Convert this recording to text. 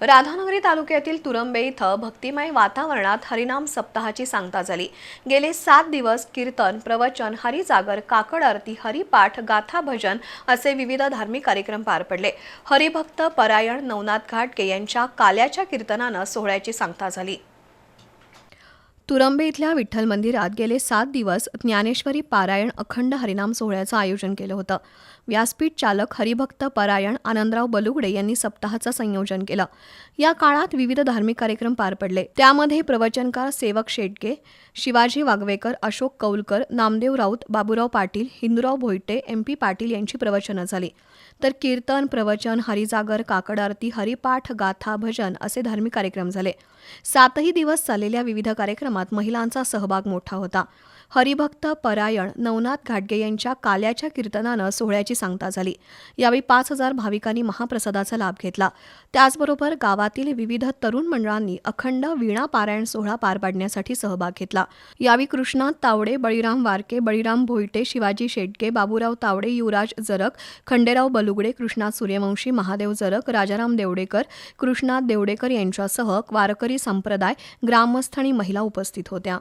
राधानगरी तालुक्यातील तुरंबे इथं भक्तिमय वातावरणात हरिनाम सप्ताहाची सांगता झाली. गेले सात दिवस कीर्तन प्रवचन हरिजागर काकड आरती हरिपाठ गाथा भजन असे विविध धार्मिक कार्यक्रम पार पडले. हरिभक्त परायण नवनाथ घाटगे यांच्या काल्याच्या कीर्तनानं सोहळ्याची सांगता झाली. तुरंबे इथल्या विठ्ठल मंदिरात गेले सात दिवस ज्ञानेश्वरी पारायण अखंड हरिनाम सोहळ्याचं आयोजन केलं होतं. व्यासपीठ चालक हरिभक्त परायण आनंदराव बलुगडे यांनी सप्ताहाचं संयोजन केलं. या काळात विविध धार्मिक कार्यक्रम पार पडले. त्यामध्ये प्रवचनकार सेवक शेटगे शिवाजी वागवेकर अशोक कौलकर नामदेव राऊत बाबुराव पाटील हिंदूराव भोईटे एम पी पाटील यांची प्रवचनं झाली. तर कीर्तन प्रवचन हरिजागर काकड आरती हरिपाठ गाथा भजन असे धार्मिक कार्यक्रम झाले. सातही दिवस चाललेल्या विविध कार्यक्रमात महिलांचा सहभाग मोठा होता. हरिभक्त परायण नवनाथ घाटगे यांच्या काल्याच्या कीर्तनानं सोहळ्याची सांगता झाली. यावेळी पाच हजार भाविकांनी महाप्रसादाचा लाभ घेतला. त्याचबरोबर गावातील विविध तरुण मंडळांनी अखंड वीणा पारायण सोहळा पार पाडण्यासाठी सहभाग घेतला. यावेळी कृष्णात तावडे बळीराम वारके बळीराम भोईटे शिवाजी शेटगे बाबूराव तावडे युवराज जरक खंडेराव बलुगडे कृष्णात सूर्यवंशी महादेव जरक राजाराम देवडेकर कृष्णात देवडेकर यांच्यासह वारकरी संप्रदाय ग्रामस्थ आणि महिला उपस्थित 自己脱掉。